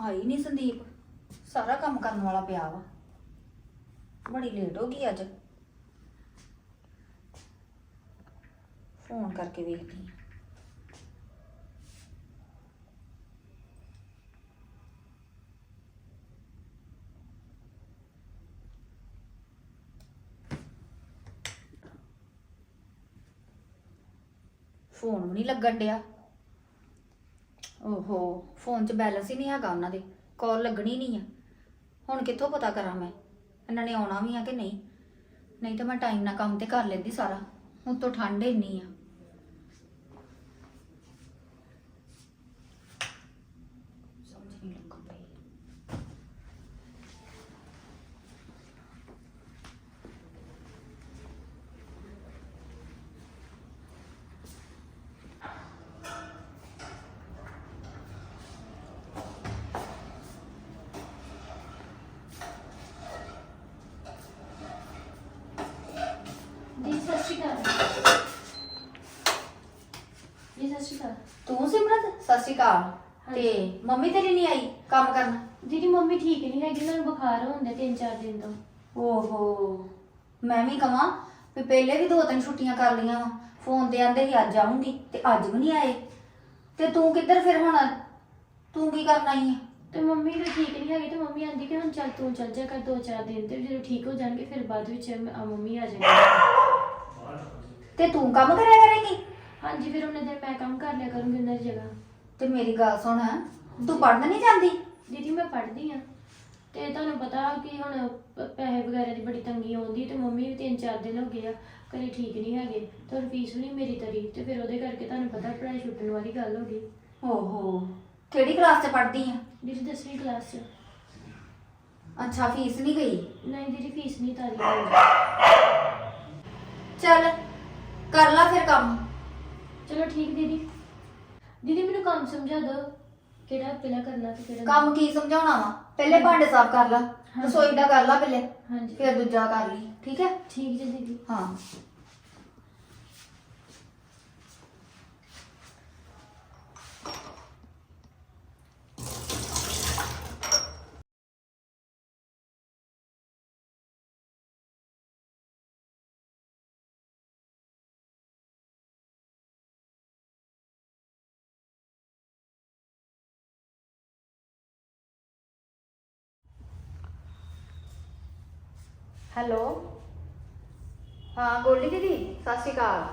ਆਈ ਨਹੀਂ ਸੰਦੀਪ। ਸਾਰਾ ਕੰਮ ਕਰਨ ਵਾਲਾ ਪਿਆ ਵਾ। ਬੜੀ ਲੇਟ ਹੋ ਗਈ ਅੱਜ। ਫੋਨ ਕਰਕੇ ਵੇਖਦੀ ਹਾਂ। ਫੋਨ ਵੀ ਨਹੀਂ ਲੱਗਣ ਡਿਆ। ਓਹੋ, ਫੋਨ 'ਚ ਬੈਲੈਂਸ ਹੀ ਨਹੀਂ ਹੈਗਾ ਉਹਨਾਂ ਦੇ, ਕਾਲ ਲੱਗਣੀ ਨਹੀਂ ਆ। ਹੁਣ ਕਿੱਥੋਂ ਪਤਾ ਕਰਾਂ ਮੈਂ, ਇਹਨਾਂ ਨੇ ਆਉਣਾ ਵੀ ਆ ਕਿ ਨਹੀਂ? ਨਹੀਂ ਤਾਂ ਮੈਂ ਟਾਈਮ ਨਾਲ ਕੰਮ ਤੇ ਕਰ ਲੈਂਦੀ ਸਾਰਾ, ਹੁਣ ਤੋਂ ਠੰਡ ਇੰਨੀ ਆ ਸਮਝ ਨਹੀਂ ਲੱਗਣ ਪਈ ਜੀ ਸਤਿ ਸ਼੍ਰੀ ਅਕਾਲ ਜੀ ਸਤਿ ਸ਼੍ਰੀ ਅਕਾਲ। ਤੂੰ ਸਿਮਰਤ? ਸਤਿ ਸ਼੍ਰੀ ਅਕਾਲ। ਤੇ ਮੰਮੀ ਤੇਰੀ ਨਹੀਂ ਆਈ ਕੰਮ ਕਰਨ? ਦੀਦੀ ਮੰਮੀ ਠੀਕ ਨਹੀਂ ਹੈਗੀ ਉਹਨਾਂ ਨੂੰ ਬੁਖਾਰ ਹੁੰਦਾ ਤਿੰਨ ਚਾਰ ਦਿਨ ਤੋਂ। ਓਹੋ ਮੈਂ ਵੀ ਕਵਾਂ ਵੀ ਪਹਿਲੇ ਵੀ ਦੋ ਤਿੰਨ ਛੁੱਟੀਆਂ ਕਰ ਲਈਆਂ ਵਾ। ਫੋਨ ਤੇ ਆਂਦੇ ਸੀ ਅੱਜ ਆਉਂਗੀ ਤੇ ਅੱਜ ਵੀ ਨਹੀਂ ਆਏ। ਤੇ ਤੂੰ ਕਿੱਧਰ ਫਿਰ ਹੁਣ? ਤੂੰ ਕੀ ਕਰਨ ਆਈ ਆ? ਤੇ ਮੰਮੀ ਤਾਂ ਠੀਕ ਨਹੀਂ ਹੈਗੀ ਤੇ ਮੰਮੀ ਆਂਦੀ ਕਿ ਹੁਣ ਚੱਲ ਤੂੰ ਚੱਲ ਜਾ ਕਰ ਦੋ ਚਾਰ ਦਿਨ ਤੇ ਜਦੋਂ ਠੀਕ ਹੋ ਜਾਣਗੇ ਫਿਰ ਬਾਅਦ ਵਿੱਚ ਮ- ਆ ਮੰਮੀ ਆ ਜਾਣਗੇ। ਤੇ ਤੂੰ ਕੰਮ ਕਰਿਆ ਕਰੇਂਗੀ? ਹਾਂਜੀ ਫਿਰ ਉਹਨੇ ਦਿਨ ਮੈਂ ਕੰਮ ਕਰ ਲਿਆ ਕਰੂੰਗੀ ਉਹਨਾਂ ਦੀ ਜਗ੍ਹਾ। ਤੇ ਮੇਰੀ ਗੱਲ ਸੁਣ ਤੂੰ ਪੜਨ ਨਹੀਂ ਜਾਂਦੀ? ਦੀਦੀ ਮੈਂ ਪੜ੍ਹਦੀ ਆ। ਤੇ ਤੁਹਾਨੂੰ ਪਤਾ ਕਿ ਹੁਣ ਪ- ਪੈਸੇ ਵਗੈਰਾ ਦੀ ਬੜੀ ਤੰਗੀ ਆਉਂਦੀ ਤੇ ਮੰਮੀ ਵੀ ਤਿੰਨ ਚਾਰ ਦਿਨ ਹੋ ਗਏ ਆ ਘਰੇ ਠੀਕ ਨਹੀਂ ਹੈਗੇ। ਤੇ ਹੁਣ ਫੀਸ ਵੀ ਨਹੀਂ ਮੇਰੀ ਤਰੀ ਤੇ ਫਿਰ ਉਹਦੇ ਕਰਕੇ ਤੁਹਾਨੂੰ ਪਤਾ ਪੜ੍ਹਾਈ ਛੁੱਟਣ ਵਾਲੀ ਗੱਲ ਹੋ ਗਈ। ਓਹੋ ਕਿਹੜੀ ਕਲਾਸ 'ਚ ਪੜਦੀ ਆ? ਦੀਦੀ 10ਵੀਂ ਕਲਾਸ 'ਚ। ਅੱਛਾ ਫੀਸ ਨਹੀਂ ਗਈ? ਨਹੀਂ ਦੀਦੀ ਫੀਸ ਨਹੀਂ ਤਾਰੀ। ਹੋਈ ਚੱਲ ਕਰ ਲੈ ਫਿਰ ਕੰਮ। ਚਲੋ ਠੀਕ ਦੀਦੀ। ਦੀਦੀ ਮੈਨੂੰ ਕੰਮ ਸਮਝਾ ਦਿਓ। ਕਿਹੜਾ ਪਹਿਲਾਂ ਕਰਨਾ ਤੇ ਕਿਹੜਾ ਕੰਮ ਕੀ ਸਮਝਾਉਣਾ ਵਾ? ਪਹਿਲੇ ਭਾਂਡੇ ਸਾਫ਼ ਕਰ ਲੈ ਰਸੋਈ ਦਾ ਕਰ ਲੈ ਪਹਿਲੇ ਹਾਂਜੀ। ਫਿਰ ਦੂਜਾ ਕਰ ਲਈ ਠੀਕ ਹੈ? ਠੀਕ ਜੀ ਦੀਦੀ। ਹਾਂ। ਹੈਲੋ। ਹਾਂ, ਗੋਲਡੀ ਦੀਦੀ, ਸਤਿ ਸ਼੍ਰੀ ਅਕਾਲ।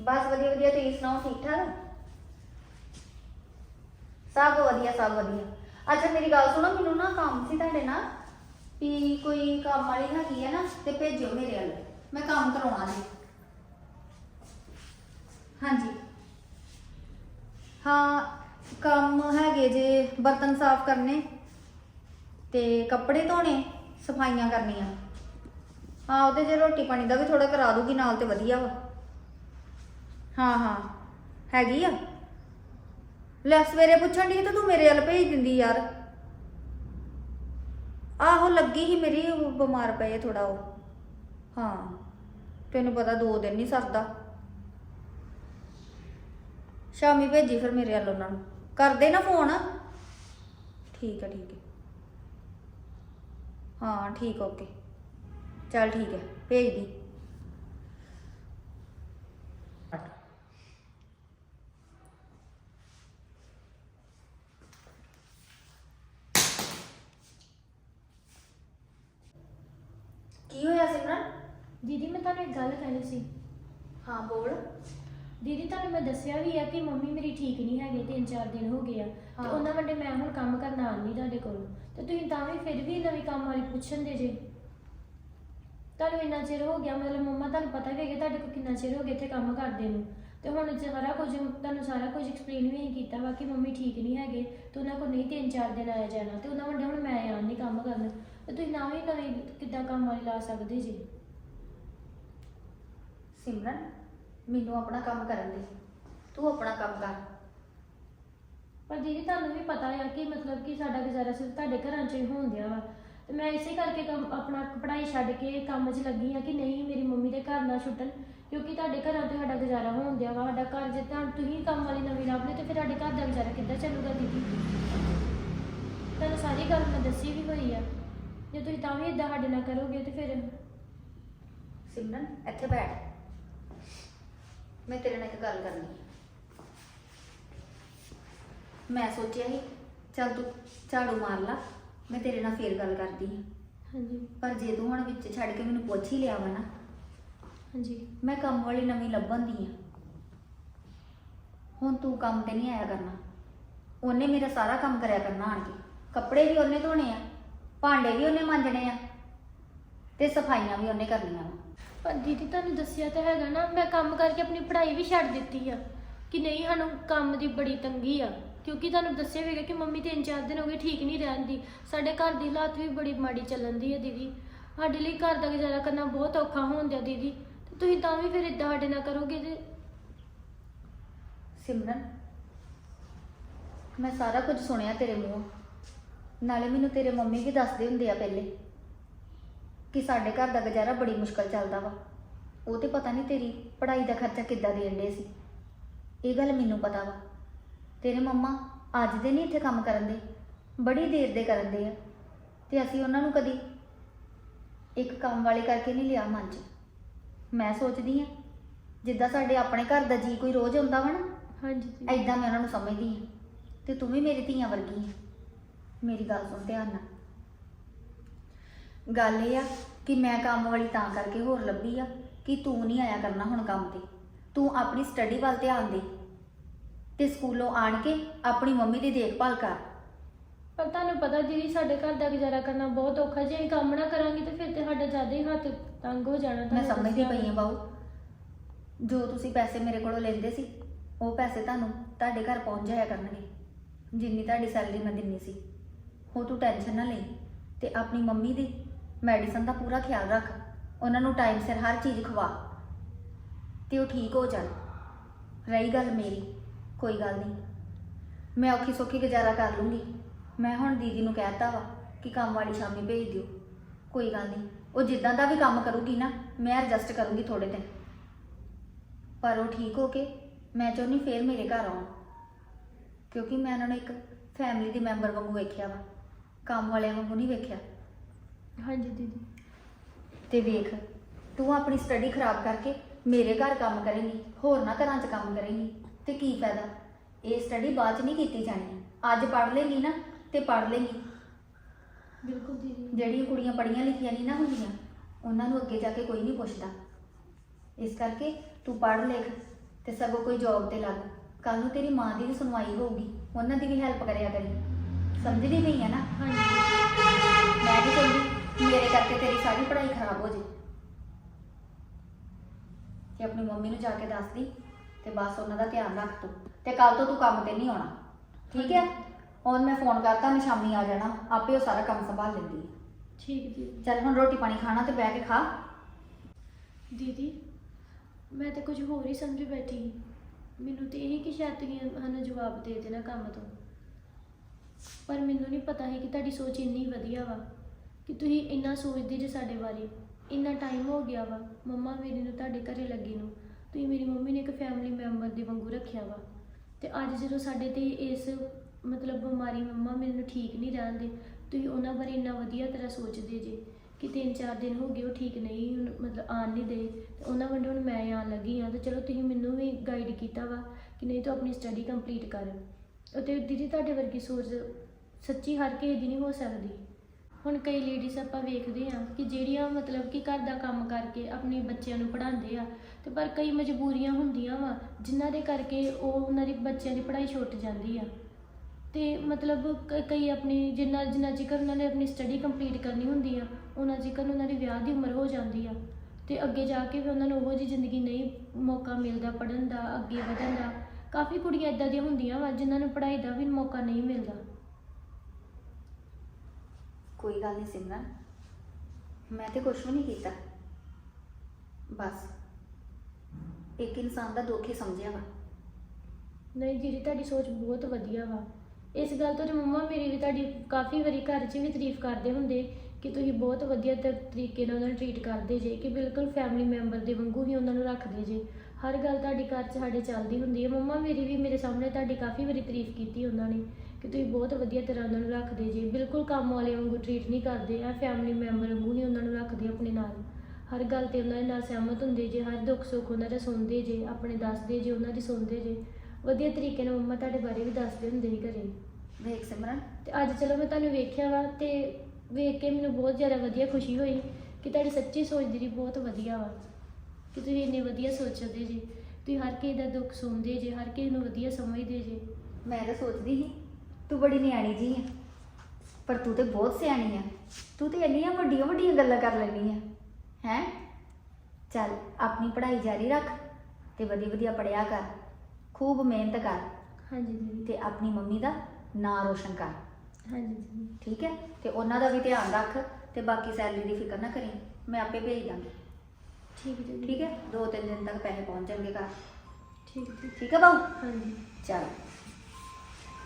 ਬਸ ਵਧੀਆ ਵਧੀਆ, ਤੁਸੀਂ ਸੁਣਾਓ, ਠੀਕ ਠਾਕ? ਸਭ ਵਧੀਆ ਸਭ ਵਧੀਆ। ਅੱਛਾ, ਮੇਰੀ ਗੱਲ ਸੁਣੋ, ਮੈਨੂੰ ਨਾ ਕੰਮ ਸੀ ਤੁਹਾਡੇ ਨਾਲ, ਵੀ ਕੋਈ ਕੰਮ ਵਾਲੀ ਹੈਗੀ ਹੈ ਨਾ, ਤੇ ਭੇਜਿਓ ਮੇਰੇ ਵੱਲ। ਮੈਂ ਕੰਮ ਕਰਾਉਣਾ ਜੀ। ਹਾਂਜੀ। ਹਾਂ, ਕੰਮ ਹੈਗੇ ਜੇ, ਬਰਤਨ ਸਾਫ਼ ਕਰਨੇ ਤੇ ਕੱਪੜੇ ਧੋਣੇ। ਸਫਾਈਆਂ ਕਰਨੀਆਂ। ਹਾਂ, ਉਹਦੇ ਜੇ ਰੋਟੀ ਪਾਣੀ ਦਾ ਵੀ ਥੋੜਾ ਕਰਾ ਦੂਗੀ, ਨਾਲ ਤੇ ਵਧੀਆ ਵਾ। ਹਾਂ ਹਾਂ, ਹੈਗੀ ਆ। ਲੈ, ਸਵੇਰੇ ਪੁੱਛਣ ਦੀ ਤਾਂ ਤੂੰ ਮੇਰੇ ਵੱਲ ਭੇਜ ਦਿੰਦੀ ਯਾਰ। ਆਹੋ, ਲੱਗੀ ਸੀ ਮੇਰੀ, ਉਹ ਬਿਮਾਰ ਪਏ ਥੋੜਾ ਉਹ। ਹਾਂ, ਤੈਨੂੰ ਪਤਾ ਦੋ ਦਿਨ ਨਹੀਂ ਸਰਦਾ। ਸ਼ਾਮੀ ਭੇਜੀ ਫਿਰ ਮੇਰੇ ਵੱਲ ਉਹਨਾਂ ਨੂੰ। ਕਰਦੇ ਨਾ ਫੋਨ। ਠੀਕ ਹੈ ਠੀਕ ਹੈ ਹਾਂ ਠੀਕ ਓਕੇ ਚੱਲ ਠੀਕ ਹੈ ਭੇਜ ਦੀ। ਕੀ ਹੋਇਆ ਸਿਮਰਨ? ਦੀਦੀ ਮੈਂ ਤੁਹਾਨੂੰ ਇੱਕ ਗੱਲ ਕਹਿਣੀ ਸੀ। ਹਾਂ ਬੋਲ। ਦੀਦੀ ਤੁਹਾਨੂੰ ਮੈਂ ਦੱਸਿਆ ਵੀ ਆ ਕਿ ਮੰਮੀ ਮੇਰੀ ਠੀਕ ਨਹੀਂ ਹੈਗੇ ਤਿੰਨ ਚਾਰ ਦਿਨ ਹੋ ਗਏ ਆ। ਤੇ ਹਾਂ। ਉਹਨਾਂ ਵੱਡੇ ਮੈਂ ਹੁਣ ਕੰਮ ਕਰਨ ਆਉਂਦੀ ਤੁਹਾਡੇ ਕੋਲ। ਤੇ ਤੁਸੀਂ ਤਾਂ ਵੀ ਫਿਰ ਵੀ ਨਵੀਂ ਕੰਮ ਵਾਲੀ ਪੁੱਛਣ ਦੇ ਜੇ। ਤੁਹਾਨੂੰ ਇੰਨਾ ਚਿਰ ਹੋ ਗਿਆ ਮਤਲਬ ਮੰਮਾ ਤੁਹਾਨੂੰ ਪਤਾ ਵੀ ਹੈ ਕਿ ਤੁਹਾਡੇ ਕੋਲ ਕਿੰਨਾ ਚਿਰ ਹੋ ਗਿਆ ਇੱਥੇ ਕੰਮ ਕਰਦੇ ਨੂੰ। ਤੇ ਹੁਣ ਸਾਰਾ ਕੁਝ ਤੁਹਾਨੂੰ ਸਾਰਾ ਕੁਝ ਐਕਸਪਲੇਨ ਵੀ ਨਹੀਂ ਕੀਤਾ ਵਾ ਕਿ ਮੰਮੀ ਠੀਕ ਨਹੀਂ ਹੈਗੇ ਤੇ ਉਹਨਾਂ ਕੋਲ ਨਹੀਂ ਤਿੰਨ ਚਾਰ ਦਿਨ ਆਇਆ ਜਾਣਾ। ਤੇ ਉਹਨਾਂ ਵੱਡੇ ਹੁਣ ਮੈਂ ਆਉਣ ਨਹੀਂ ਕੰਮ ਕਰਨ। ਤੇ ਤੁਸੀਂ ਨਾ ਵੀ ਨਵੀਂ ਕਿੱਦਾਂ ਕੰਮ ਵਾਲੀ ਲਾ ਸਕਦੇ ਜੀ। ਸਿਮਰਨ? ਮੈਨੂੰ ਆਪਣਾ ਕੰਮ ਕਰਨ ਦੇ। ਤੂੰ ਆਪਣਾ ਕੰਮ ਕਰ। ਪਰ ਦੀਦੀ ਤੁਹਾਨੂੰ ਵੀ ਪਤਾ ਆ ਕਿ ਮਤਲਬ ਕਿ ਸਾਡਾ ਗੁਜ਼ਾਰਾ ਸਿਰਫ ਤੁਹਾਡੇ ਘਰਾਂ 'ਚ ਹੀ ਹੁੰਦਿਆ ਵਾ। ਤੇ ਮੈਂ ਇਸੇ ਕਰਕੇ ਕੰਮ ਆਪਣਾ ਪੜ੍ਹਾਈ ਛੱਡ ਕੇ ਕੰਮ 'ਚ ਲੱਗੀ ਆ ਕਿ ਨਹੀਂ ਮੇਰੀ ਮੰਮੀ ਦੇ ਘਰ ਨਾ ਛੁੱਟਣ ਕਿਉਂਕਿ ਤੁਹਾਡੇ ਘਰਾਂ ਤੇ ਸਾਡਾ ਗੁਜ਼ਾਰਾ ਹੋਣ ਦਿਆ ਵਾ। ਸਾਡਾ ਘਰ ਜੇ ਤਾਂ ਤੁਸੀਂ ਕੰਮ ਵਾਲੀ ਨਵੀਂ ਲੱਭ ਲਈ ਤੇ ਫਿਰ ਸਾਡੇ ਘਰ ਦਾ ਗੁਜ਼ਾਰਾ ਕਿੱਦਾਂ ਚੱਲੂਗਾ ਦੀਦੀ? ਤੁਹਾਨੂੰ ਸਾਰੀ ਗੱਲ ਮੈਂ ਦੱਸੀ ਵੀ ਹੋਈ ਆ। ਜੇ ਤੁਸੀਂ ਤਾਂ ਵੀ ਇਦਾਂ ਸਾਡੇ ਨਾਲ ਕਰੋਗੇ ਤੇ ਫਿਰ ਸਿਮਰਨ ਇੱਥੇ ਬੈਠ। ਮੈਂ ਤੇਰੇ ਨਾਲ ਇੱਕ ਗੱਲ ਕਰਨੀ ਹੈ ਮੈਂ ਸੋਚਿਆ ਸੀ ਚੱਲ ਤੂੰ ਝਾੜੂ ਮਾਰ ਲਾ ਮੈਂ ਤੇਰੇ ਨਾਲ ਫੇਰ ਗੱਲ ਕਰਦੀ ਹਾਂ ਹਾਂਜੀ। ਪਰ ਜੇ ਤੂੰ ਹੁਣ ਵਿੱਚ ਛੱਡ ਕੇ ਮੈਨੂੰ ਪੁੱਛ ਹੀ ਲਿਆ ਵਾ ਨਾ ਹਾਂਜੀ। ਮੈਂ ਕੰਮ ਵਾਲੀ ਨਵੀਂ ਲੱਭਣ ਦੀ ਆ। ਹੁਣ ਤੂੰ ਕੰਮ ਤੇ ਨਹੀਂ ਆਇਆ ਕਰਨਾ। ਉਹਨੇ ਮੇਰਾ ਸਾਰਾ ਕੰਮ ਕਰਿਆ ਕਰਨਾ ਆਣ ਕੇ। ਕੱਪੜੇ ਵੀ ਉਹਨੇ ਧੋਣੇ ਆ ਭਾਂਡੇ ਵੀ ਉਹਨੇ ਮਾਂਜਣੇ ਆ ਤੇ ਸਫਾਈਆਂ ਵੀ ਉਹਨੇ ਕਰਨੀਆਂ ਵਾ। ਪਰ ਦੀਦੀ ਤੁਹਾਨੂੰ ਦੱਸਿਆ ਤਾਂ ਹੈਗਾ ਨਾ, ਮੈਂ ਕੰਮ ਕਰਕੇ ਆਪਣੀ ਪੜ੍ਹਾਈ ਵੀ ਛੱਡ ਦਿੱਤੀ ਆ। ਕਿ ਨਹੀਂ, ਸਾਨੂੰ ਕੰਮ ਦੀ ਬੜੀ ਤੰਗੀ ਆ। ਕਿਉਂਕਿ ਤੁਹਾਨੂੰ ਦੱਸਿਆ ਹੋਵੇਗਾ ਕਿ ਮੰਮੀ ਤਿੰਨ ਚਾਰ ਦਿਨ ਹੋ ਗਏ ਠੀਕ ਨਹੀਂ ਰਹਿੰਦੀ ਸਾਡੇ ਘਰ ਦੀ ਹਾਲਤ ਵੀ ਬੜੀ ਮਾੜੀ ਚੱਲਣ ਦੀ ਆ ਦੀਦੀ। ਸਾਡੇ ਲਈ ਘਰ ਦਾ ਗੁਜ਼ਾਰਾ ਕਰਨਾ ਬਹੁਤ ਔਖਾ ਹੋਣ ਦਿਆ ਦੀਦੀ। ਤੇ ਤੁਸੀਂ ਤਾਂ ਵੀ ਫਿਰ ਇਦਾਂ ਸਾਡੇ ਨਾਲ ਕਰੋਗੇ ਤੇ ਸਿਮਰਨ, ਮੈਂ ਸਾਰਾ ਕੁਝ ਸੁਣਿਆ ਤੇਰੇ ਮੂੰਹੋਂ। ਨਾਲੇ ਮੈਨੂੰ ਤੇਰੇ ਮੰਮੀ ਵੀ ਦੱਸਦੇ ਹੁੰਦੇ ਆ ਪਹਿਲੇ। ਕਿ ਸਾਡੇ ਘਰ ਦਾ ਗੁਜ਼ਾਰਾ ਬੜੀ ਮੁਸ਼ਕਲ ਚੱਲਦਾ ਵਾ। ਉਹ ਤੇ ਪਤਾ ਨਹੀਂ ਤੇਰੀ ਪੜ੍ਹਾਈ ਦਾ ਖਰਚਾ ਕਿੱਦਾਂ ਦੇਣ ਦੇ ਸੀ। ਇਹ ਗੱਲ ਮੈਨੂੰ ਪਤਾ ਵਾ। ਤੇਰੇ ਮੰਮਾ ਅੱਜ ਦੇ ਨਹੀਂ ਇੱਥੇ ਕੰਮ ਕਰਨ ਦੇ ਬੜੀ ਦੇਰ ਦੇ ਕਰਨ ਦੇ ਆ। ਤੇ ਅਸੀਂ ਉਹਨਾਂ ਨੂੰ ਕਦੀ ਇੱਕ ਕੰਮ ਵਾਲੇ ਕਰਕੇ ਨਹੀਂ ਲਿਆ ਮਨ 'ਚ। ਮੈਂ ਸੋਚਦੀ ਆ ਜਿੱਦਾਂ ਸਾਡੇ ਆਪਣੇ ਘਰ ਦਾ ਜੀ ਕੋਈ ਰੋਜ਼ ਆਉਂਦਾ ਵਾ ਨਾ ਹਾਂਜੀ ਦੀਦੀ ਐਦਾਂ ਮੈਂ ਉਹਨਾਂ ਨੂੰ ਸਮਝਦੀ ਹਾਂ ਤੇ ਤੂੰ ਵੀ ਮੇਰੀ ਧੀਆਂ ਵਰਗੀ ਹੈ ਮੇਰੀ ਗੱਲ ਸੁਣ ਧਿਆਨ ਨਾਲ। ਗੱਲ ਇਹ ਆ ਕਿ ਮੈਂ ਕੰਮ ਵਾਲੀ ਤਾਂ ਕਰਕੇ ਹੋਰ ਲੱਭੀ ਆ ਕਿ ਤੂੰ ਨਹੀਂ ਆਇਆ ਕਰਨਾ ਹੁਣ ਕੰਮ ਤੇ। ਤੂੰ ਆਪਣੀ ਸਟੱਡੀ ਵੱਲ ਧਿਆਨ ਦੇ ਤੇ ਸਕੂਲੋਂ ਆਣ ਕੇ ਆਪਣੀ ਮੰਮੀ ਦੀ ਦੇਖਭਾਲ ਕਰ। ਪਰ ਤੁਹਾਨੂੰ ਪਤਾ ਦੀਦੀ ਸਾਡੇ ਘਰ ਦਾ ਗੁਜ਼ਾਰਾ ਕਰਨਾ ਬਹੁਤ ਔਖਾ। ਜੇ ਅਸੀਂ ਕੰਮ ਨਾ ਕਰਾਂਗੇ ਤੇ ਫਿਰ ਤੇ ਸਾਡਾ ਜ਼ਿਆਦਾ ਹੀ ਹੱਥ ਤੰਗ ਹੋ ਜਾਣਾ ਮੈਂ ਤੁਹਾਨੂੰ ਸਮਝਦੀ ਦੱਸਿਆ ਪਈ ਹਾਂ ਬਾਊ। ਜੋ ਤੁਸੀਂ ਪੈਸੇ ਮੇਰੇ ਕੋਲੋਂ ਲੈਂਦੇ ਸੀ ਉਹ ਪੈਸੇ ਤੁਹਾਨੂੰ ਤੁਹਾਡੇ ਘਰ ਪਹੁੰਚ ਜਾਇਆ ਕਰਨਗੇ। ਜਿੰਨੀ ਤੁਹਾਡੀ ਸੈਲਰੀ ਮੈਂ ਦਿੰਨੀ ਸੀ ਉਹ ਤੂੰ ਟੈਨਸ਼ਨ ਨਾ ਲਈ ਤੇ ਆਪਣੀ ਮੰਮੀ ਦੀ ਮੈਡੀਸਨ ਦਾ ਪੂਰਾ ਖਿਆਲ ਰੱਖ। ਉਹਨਾਂ ਨੂੰ ਟਾਈਮ ਸਿਰ ਹਰ ਚੀਜ਼ ਖਵਾ। ਤੇ ਉਹ ਠੀਕ ਹੋ ਜਾਣ। ਰਹੀ ਗੱਲ ਮੇਰੀ। ਕੋਈ ਗੱਲ ਨਹੀਂ। ਮੈਂ ਔਖੀ ਸੌਖੀ ਗੁਜ਼ਾਰਾ ਕਰ ਲੂੰਗੀ। ਮੈਂ ਹੁਣ ਦੀਦੀ ਨੂੰ ਕਹਿਤਾ ਵਾ ਕਿ ਕੰਮ ਵਾਲੀ ਸ਼ਾਮੀ ਭੇਜ ਦਿਓ। ਕੋਈ ਗੱਲ ਨਹੀਂ। ਉਹ ਜਿੱਦਾਂ ਦਾ ਵੀ ਕੰਮ ਕਰੂਗੀ ਨਾ, ਮੈਂ ਐਡਜਸਟ ਕਰੂੰਗੀ ਥੋੜੇ ਦਿਨ। ਪਰ ਉਹ ਠੀਕ ਹੋ ਕੇ ਮੈਂ ਚਾਹੁੰਦੀ ਫੇਰ ਮੇਰੇ ਘਰ ਆਉਣ। ਕਿਉਂਕਿ ਮੈਂ ਉਹਨਾਂ ਨੂੰ ਇੱਕ ਫੈਮਿਲੀ ਦੇ ਮੈਂਬਰ ਵਾਂਗੂ ਵੇਖਿਆ ਵਾ। ਕੰਮ ਵਾਲਿਆਂ ਵਾਂਗੂ ਨਹੀਂ ਵੇਖਿਆ। ਹਾਂਜੀ ਦੀਦੀ। ਤੇ ਵੇਖ ਤੂੰ ਆਪਣੀ ਸਟੱਡੀ ਖਰਾਬ ਕਰਕੇ ਮੇਰੇ ਘਰ ਕੰਮ ਕਰੇਂਗੀ ਹੋਰ ਨਾ ਘਰਾਂ 'ਚ ਕੰਮ ਕਰੇਂਗੀ। ਤੇ ਕੀ ਫਾਇਦਾ? ਇਹ ਸਟੱਡੀ ਬਾਅਦ 'ਚ ਨਹੀਂ ਕੀਤੀ ਜਾਣੀ। ਅੱਜ ਪੜ੍ਹ ਲੇਗੀ ਨਾ ਤੇ ਪੜ੍ਹ ਲੇਗੀ। ਬਿਲਕੁਲ ਦੀਦੀ। ਜਿਹੜੀਆਂ ਕੁੜੀਆਂ ਪੜ੍ਹੀਆਂ ਲਿਖੀਆਂ ਨਹੀਂ ਨਾ ਹੁੰਦੀਆਂ ਉਹਨਾਂ ਨੂੰ ਅੱਗੇ ਜਾ ਕੇ ਕੋਈ ਨਹੀਂ ਪੁੱਛਦਾ। ਇਸ ਕਰਕੇ ਤੂੰ ਪੜ੍ਹ ਲਿਖ ਤੇ ਸਗੋਂ ਕੋਈ ਜੌਬ ਤੇ ਲੱਗ। ਕੱਲ ਨੂੰ ਤੇਰੀ ਮਾਂ ਦੀ ਵੀ ਸੁਣਵਾਈ ਹੋਊਗੀ ਉਹਨਾਂ ਦੀ ਵੀ ਹੈਲਪ ਕਰਿਆ ਕਰੀ। ਸਮਝਦੀ ਪਈ ਆ ਨਾ? ਹਾਂਜੀ। ਮੈਂ ਵੀ ਚਾਹੁੰਦੀ ਮੇਰੇ ਕਰਕੇ ਤੇਰੀ ਸਾਰੀ ਪੜ੍ਹਾਈ ਖਰਾਬ ਹੋ ਜੇ। ਤੇ ਆਪਣੀ ਮੰਮੀ ਨੂੰ ਜਾ ਕੇ ਦੱਸ ਦੀ ਤੇ ਬਸ ਉਹਨਾਂ ਦਾ ਧਿਆਨ ਰੱਖ ਤੂੰ। ਤੇ ਕੱਲ ਤੋਂ ਤੂੰ ਕੰਮ ਤੇ ਨਹੀਂ ਆਉਣਾ। ਠੀਕ ਹੈ? ਹੁਣ ਮੈਂ ਫੋਨ ਕਰਤਾ ਮੈਂ ਸ਼ਾਮੀ ਆ ਜਾਣਾ। ਆਪੇ ਉਹ ਸਾਰਾ ਕੰਮ ਸੰਭਾਲ ਲੈਂਦੀ ਹੈ। ਠੀਕ ਦੀਦੀ ਚੱਲ ਹੁਣ ਰੋਟੀ ਪਾਣੀ ਖਾਣਾ ਤੇ ਬਹਿ ਕੇ ਖਾ। ਦੀਦੀ ਮੈਂ ਤੇ ਕੁਝ ਹੋਰ ਹੀ ਸਮਝ ਬੈਠੀ। ਮੈਨੂੰ ਤੇ ਇਹ ਕਿ ਸ਼ਾਇਦ ਤੁਸੀਂ ਸਾਨੂੰ ਜਵਾਬ ਦੇ ਦੇਣਾ ਕੰਮ ਤੋਂ। ਪਰ ਮੈਨੂੰ ਨਹੀਂ ਪਤਾ ਸੀ ਕਿ ਤੁਹਾਡੀ ਸੋਚ ਇੰਨੀ ਵਧੀਆ ਵਾ। ਕਿ ਤੁਸੀਂ ਇੰਨਾ ਸੋਚਦੇ ਜੇ ਸਾਡੇ ਬਾਰੇ। ਇੰਨਾ ਟਾਈਮ ਹੋ ਗਿਆ ਵਾ, ਮੰਮਾ ਮੇਰੀ ਨੂੰ ਤੁਹਾਡੇ ਘਰੇ ਲੱਗੀ ਨੂੰ। ਤੁਸੀਂ ਮੇਰੀ ਮੰਮੀ ਨੇ ਇੱਕ ਫੈਮਿਲੀ ਮੈਂਬਰ ਦੇ ਵਾਂਗੂ ਰੱਖਿਆ ਵਾ। ਤੇ ਅੱਜ ਜਦੋਂ ਸਾਡੇ ਤੇ ਇਸ ਮਤਲਬ ਬਿਮਾਰੀ ਮੰਮਾ ਮੇਰੇ ਨੂੰ ਠੀਕ ਨਹੀਂ ਰਹਿੰਦੇ ਤੁਸੀਂ ਉਹਨਾਂ ਬਾਰੇ ਇੰਨਾ ਵਧੀਆ ਤਰ੍ਹਾਂ ਸੋਚਦੇ ਜੇ ਕਿ ਤਿੰਨ ਚਾਰ ਦਿਨ ਹੋ ਗਏ ਉਹ ਠੀਕ ਨਹੀਂ ਹੁਣ ਮਤਲਬ ਆਣ ਨਹੀਂ ਦੇ। ਤੇ ਉਹਨਾਂ ਵੱਲੋਂ ਹੁਣ ਮੈਂ ਆਣ ਲੱਗੀ ਆ ਤੇ ਚਲੋ ਤੁਸੀਂ ਮੈਨੂੰ ਵੀ ਗਾਈਡ ਕੀਤਾ ਵਾ ਕਿ ਨਹੀਂ ਤੂੰ ਆਪਣੀ ਸਟੱਡੀ ਕੰਪਲੀਟ ਕਰ। ਅਤੇ ਦੀਦੀ ਤੁਹਾਡੇ ਵਰਗੀ ਸੋਚ ਸੱਚੀ ਹਰ ਕਿਸੇ ਦੀ ਨਹੀਂ ਹੋ ਸਕਦੀ। ਹੁਣ ਕਈ ਲੇਡੀਜ਼ ਆਪਾਂ ਵੇਖਦੇ ਆ ਕਿ ਜਿਹੜੀਆਂ ਮਤਲਬ ਕਿ ਘਰ ਦਾ ਕੰਮ ਕਰਕੇ ਆਪਣੇ ਬੱਚਿਆਂ ਨੂੰ ਪੜ੍ਹਾਉਂਦੇ ਆ, ਤੇ ਪਰ ਕਈ ਮਜਬੂਰੀਆਂ ਹੁੰਦੀਆਂ ਵਾ, ਜਿਨ੍ਹਾਂ ਦੇ ਕਰਕੇ ਉਹ ਉਹਨਾਂ ਦੀ ਬੱਚਿਆਂ ਦੀ ਪੜ੍ਹਾਈ ਛੁੱਟ ਜਾਂਦੀ ਆ। ਤੇ ਮਤਲਬ ਕ- ਕਈ ਆਪਣੀ ਜਿੰਨਾ ਜਿੰਨਾ ਚਿਕਰ ਉਹਨਾਂ ਨੇ ਆਪਣੀ ਸਟੱਡੀ ਕੰਪਲੀਟ ਕਰਨੀ ਹੁੰਦੀ ਆ, ਉਹਨਾਂ ਚਿਕਰ ਉਹਨਾਂ ਦੀ ਵਿਆਹ ਦੀ ਉਮਰ ਹੋ ਜਾਂਦੀ ਆ। ਤੇ ਅੱਗੇ ਜਾ ਕੇ ਵੀ ਉਹਨਾਂ ਨੂੰ ਉਹੋ ਜਿਹੀ ਜ਼ਿੰਦਗੀ ਨਹੀਂ ਮੌਕਾ ਮਿਲਦਾ ਪੜ੍ਹਨ ਦਾ, ਅੱਗੇ ਵਧਣ ਦਾ। ਕਾਫੀ ਕੁੜੀਆਂ ਇਦਾਂ ਦੀਆਂ ਹੁੰਦੀਆਂ ਵਾ, ਜਿਨ੍ਹਾਂ ਨੂੰ ਪੜ੍ਹਾਈ ਦਾ ਵੀ ਮੌਕਾ ਨਹੀਂ ਮਿਲਦਾ। ਕੋਈ ਗੱਲ ਨਹੀਂ ਸਿਮਰਨ। ਮੈਂ ਤੇ ਕੁਝ ਵੀ ਨਹੀਂ ਕੀਤਾ। ਬਸ। ਇੱਕ ਇਨਸਾਨ ਦਾ ਦੁੱਖ ਹੀ ਸਮਝਿਆ ਵਾ। ਨਹੀਂ ਦੀਦੀ, ਤੁਹਾਡੀ ਸੋਚ ਬਹੁਤ ਵਧੀਆ ਵਾ। ਇਸ ਗੱਲ ਤੋਂ ਤੇ ਮੰਮਾ ਮੇਰੀ ਵੀ ਤੁਹਾਡੀ ਕਾਫੀ ਵਾਰੀ ਘਰ 'ਚ ਵੀ ਤਾਰੀਫ ਕਰਦੇ ਹੁੰਦੇ ਕਿ ਤੁਸੀਂ ਬਹੁਤ ਵਧੀਆ ਤ- ਤਰੀਕੇ ਨਾਲ ਉਹਨਾਂ ਨੂੰ ਟਰੀਟ ਕਰਦੇ ਜੇ, ਕਿ ਬਿਲਕੁਲ ਫੈਮਿਲੀ ਮੈਂਬਰ ਦੇ ਵਾਂਗੂ ਹੀ ਉਹਨਾਂ ਨੂੰ ਰੱਖਦੇ ਜੇ। ਹਰ ਗੱਲ ਤੁਹਾਡੀ ਘਰ 'ਚ ਸਾਡੇ ਚੱਲਦੀ ਹੁੰਦੀ ਹੈ। ਮੰਮਾ ਮੇਰੀ ਵੀ ਮੇਰੇ ਸਾਹਮਣੇ ਤੁਹਾਡੀ ਕਾਫੀ ਵਾਰੀ ਤਾਰੀਫ ਕੀਤੀ ਉਹਨਾਂ ਨੇ। ਕਿ ਤੁਸੀਂ ਬਹੁਤ ਵਧੀਆ ਤਰ੍ਹਾਂ ਉਹਨਾਂ ਨੂੰ ਰੱਖਦੇ ਜੇ। ਬਿਲਕੁਲ ਕੰਮ ਵਾਲੇ ਵਾਂਗੂ ਟਰੀਟ ਨਹੀਂ ਕਰਦੇ। ਆ ਫੈਮਿਲੀ ਮੈਂਬਰ ਵਾਂਗੂ ਹੀ ਉਹਨਾਂ ਨੂੰ ਰੱਖਦੇ ਆਪਣੇ ਨਾਲ। ਹਰ ਗੱਲ ਤੇ ਉਹਨਾਂ ਦੇ ਨਾਲ ਸਹਿਮਤ ਹੁੰਦੇ ਜੇ। ਹਰ ਦੁੱਖ ਸੁੱਖ ਉਹਨਾਂ ਦਾ ਸੁਣਦੇ ਜੇ। ਆਪਣੇ ਦੱਸਦੇ ਜੇ ਉਹਨਾਂ ਦੀ ਸੁਣਦੇ ਜੇ। ਵਧੀਆ ਤਰੀਕੇ ਨਾਲ ਮੰਮਾ ਤੁਹਾਡੇ ਬਾਰੇ ਵੀ ਦੱਸਦੇ ਹੁੰਦੇ ਸੀ ਘਰੇ। ਵੇਖ ਸਿਮਰਨ। ਤੇ ਅੱਜ ਚਲੋ ਮੈਂ ਤੁਹਾਨੂੰ ਵੇਖਿਆ ਵਾ ਤੇ ਵੇਖ ਕੇ ਮੈਨੂੰ ਬਹੁਤ ਜ਼ਿਆਦਾ ਵਧੀਆ ਖੁਸ਼ੀ ਹੋਈ ਕਿ ਤੁਹਾਡੀ ਸੱਚੀ ਸੋਚ ਜਿਹੜੀ ਬਹੁਤ ਵਧੀਆ ਵਾ। ਕਿ ਤੁਸੀਂ ਇੰਨੀ ਵਧੀਆ ਸੋਚਦੇ ਜੀ। ਤੁਸੀਂ ਹਰ ਕਿਸੇ ਦਾ ਦੁੱਖ ਸੁਣਦੇ ਜੇ ਹਰ ਕਿਸੇ ਨੂੰ ਵਧੀਆ ਸਮਝਦੇ ਜੇ। ਮੈਂ ਤਾਂ ਸੋਚਦੀ ਸੀ ਤੂੰ ਬੜੀ ਨਿਆਣੀ ਜੀ ਹੈ ਪਰ ਤੂੰ ਤੇ ਬਹੁਤ ਸਿਆਣੀ ਆ। ਤੂੰ ਤੇ ਇੰਨੀਆਂ ਵੱਡੀਆਂ ਵੱਡੀਆਂ ਗੱਲਾਂ ਕਰ ਲੈਣੀ ਆ। ਹੈ? ਚੱਲ ਆਪਣੀ ਪੜ੍ਹਾਈ ਜਾਰੀ ਰੱਖ ਤੇ ਵਧੀਆ ਵਧੀਆ ਪੜਿਆ ਕਰ। ਖੂਬ ਮਿਹਨਤ ਕਰ ਹਾਂਜੀ ਦੀਦੀ। ਤੇ ਆਪਣੀ ਮੰਮੀ ਦਾ ਨਾਂ ਰੋਸ਼ਨ ਕਰ। ਹਾਂਜੀ ਦੀਦੀ। ਠੀਕ ਹੈ? ਤੇ ਉਹਨਾਂ ਦਾ ਵੀ ਧਿਆਨ ਰੱਖ ਤੇ ਬਾਕੀ ਸੈਲਰੀ ਦੀ ਫਿਕਰ ਨਾ ਕਰੀ। ਮੈਂ ਆਪੇ ਭੇਜ ਦਾਂਗੀ। ਠੀਕ ਹੈ ਦੀਦੀ। ਠੀਕ ਹੈ? ਦੋ ਤਿੰਨ ਦਿਨ ਤੱਕ ਪੈਸੇ ਪਹੁੰਚ ਜਾਣਗੇ ਘਰ। ਠੀਕ ਹੈ ਠੀਕ ਹੈ ਬਾਊ? ਹਾਂਜੀ। ਚੱਲ।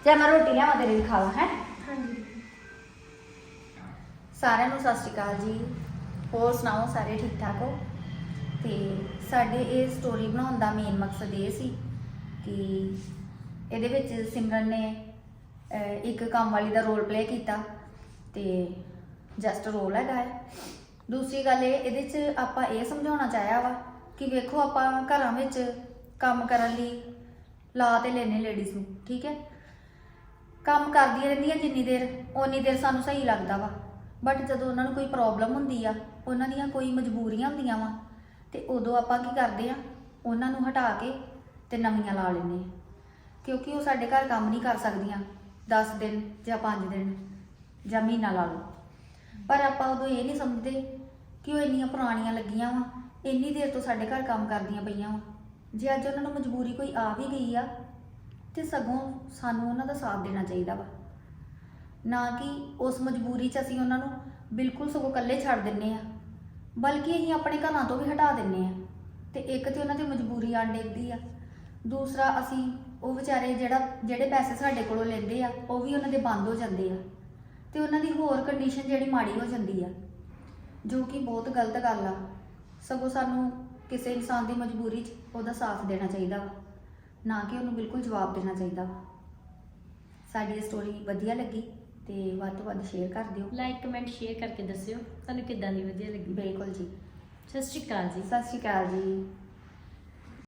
ਜੇ ਮੈਂ ਰੋਟੀ ਲਿਆਵਾਂ ਤੇਰੇ ਲਈ ਖਾਵਾ ਹੈ? ਹਾਂਜੀ। ਸਾਰਿਆਂ ਨੂੰ ਸਤਿ ਸ਼੍ਰੀ ਅਕਾਲ ਜੀ। ਹੋਰ ਸੁਣਾਓ ਸਾਰੇ ਠੀਕ ਠਾਕ ਹੋ? ਤੇ ਸਾਡੇ ਇਹ ਸਟੋਰੀ ਬਣਾਉਣ ਦਾ ਮੇਨ ਮਕਸਦ ਇਹ ਸੀ ਕਿ ਇਹਦੇ ਵਿੱਚ ਸਿਮਰਨ ਨੇ ਇੱਕ ਕੰਮ ਵਾਲੀ ਦਾ ਰੋਲ ਪਲੇ ਕੀਤਾ ਤੇ ਜਸਟ ਰੋਲ ਹੈਗਾ ਹੈ ਦੂਸਰੀ ਗੱਲ ਇਹ ਇਹਦੇ 'ਚ ਆਪਾਂ ਇਹ ਸਮਝਾਉਣਾ ਚਾਹਿਆ ਵਾ ਕਿ ਵੇਖੋ ਆਪਾਂ ਘਰਾਂ ਵਿੱਚ ਕੰਮ ਕਰਨ ਲਈ ਲਾ ਤੇ ਲੈਨੇ ਲੇਡੀਜ਼ ਨੂੰ ਠੀਕ ਹੈ? ਕੰਮ ਕਰਦੀਆਂ ਰਹਿੰਦੀਆਂ ਜਿੰਨੀ ਦੇਰ, ਓਨੀ ਦੇਰ ਸਾਨੂੰ ਸਹੀ ਲੱਗਦਾ ਵਾ। ਬਟ ਜਦੋਂ ਉਹਨਾਂ ਨੂੰ ਕੋਈ ਪ੍ਰੋਬਲਮ ਹੁੰਦੀ ਆ, ਉਹਨਾਂ ਦੀਆਂ ਕੋਈ ਮਜਬੂਰੀਆਂ ਹੁੰਦੀਆਂ ਵਾ, ਤੇ ਉਦੋਂ ਆਪਾਂ ਕੀ ਕਰਦੇ ਆ, ਉਹਨਾਂ ਨੂੰ ਹਟਾ ਕੇ ਤੇ ਨਵੀਆਂ ਲਾ ਲੈਂਦੇ ਆ। ਕਿਉਂਕਿ ਉਹ ਸਾਡੇ ਘਰ ਕੰਮ ਨਹੀਂ ਕਰ ਸਕਦੀਆਂ 10 ਦਿਨ ਜਾਂ 5 ਦਿਨ ਜਾਂ ਮਹੀਨਾ ਲਾ ਲਓ। ਪਰ ਆਪਾਂ ਉਦੋਂ ਇਹ ਨਹੀਂ ਸਮਝਦੇ ਕਿ ਉਹ ਇੰਨੀਆਂ ਪੁਰਾਣੀਆਂ ਲੱਗੀਆਂ ਵਾ, ਇੰਨੀ ਦੇਰ ਤੋਂ ਸਾਡੇ ਘਰ ਕੰਮ ਕਰਦੀਆਂ ਪਈਆਂ ਵਾ। ਜੇ ਅੱਜ ਉਹਨਾਂ ਨੂੰ ਮਜਬੂਰੀ ਕੋਈ ਆ ਵੀ ਗਈ ਆ ਤੇ ਸਗੋਂ ਸਾਨੂੰ ਉਹਨਾਂ ਦਾ ਸਾਥ ਦੇਣਾ ਚਾਹੀਦਾ ਵਾ। ਨਾ ਕਿ ਉਸ ਮਜਬੂਰੀ 'ਚ ਅਸੀਂ ਉਹਨਾਂ ਨੂੰ ਬਿਲਕੁਲ ਸਗੋਂ ਇਕੱਲੇ ਛੱਡ ਦਿੰਨੇ ਆ, ਬਲਕਿ ਅਸੀਂ ਆਪਣੇ ਘਰਾਂ ਤੋਂ ਵੀ ਹਟਾ ਦਿੰਨੇ ਆ। ਤੇ ਇੱਕ ਤੇ ਉਹਨਾਂ ਦੀ ਮਜਬੂਰੀ ਆਣ ਡਿੱਗਦੀ ਆ, ਦੂਸਰਾ ਅਸੀਂ ਉਹ ਵਿਚਾਰੇ ਜਿਹੜਾ, ਜਿਹੜੇ ਪੈਸੇ ਸਾਡੇ ਕੋਲੋਂ ਲੈਂਦੇ ਆ, ਉਹ ਵੀ ਉਹਨਾਂ ਦੇ ਬੰਦ ਹੋ ਜਾਂਦੇ ਆ। ਤੇ ਉਹਨਾਂ ਦੀ ਹੋਰ ਕੰਡੀਸ਼ਨ ਜਿਹੜੀ ਮਾੜੀ ਹੋ ਜਾਂਦੀ ਆ, ਜੋ ਕਿ ਬਹੁਤ ਗਲਤ ਗੱਲ ਆ। ਸਗੋਂ ਸਾਨੂੰ ਕਿਸੇ ਇਨਸਾਨ ਦੀ ਮਜਬੂਰੀ 'ਚ ਉਹਦਾ ਸਾਥ ਦੇਣਾ ਚਾਹੀਦਾ ਵਾ। ਨਾ ਕਿ ਉਹਨੂੰ ਬਿਲਕੁਲ ਜਵਾਬ ਦੇਣਾ ਚਾਹੀਦਾ ਵਾ। ਸਾਡੀ ਇਹ ਸਟੋਰੀ ਵਧੀਆ ਲੱਗੀ ਤੇ ਵੱਧ ਤੋਂ ਵੱਧ ਸ਼ੇਅਰ ਕਰ ਦਿਓ। ਲਾਈਕ ਕਮੈਂਟ ਸ਼ੇਅਰ ਕਰਕੇ ਦੱਸਿਓ। ਤੁਹਾਨੂੰ ਕਿੱਦਾਂ ਦੀ ਵਧੀਆ ਲੱਗੀ? ਬਿਲਕੁਲ ਜੀ। ਸਤਿ ਸ਼੍ਰੀ ਅਕਾਲ ਜੀ। ਸਤਿ ਸ਼੍ਰੀ ਅਕਾਲ ਜੀ।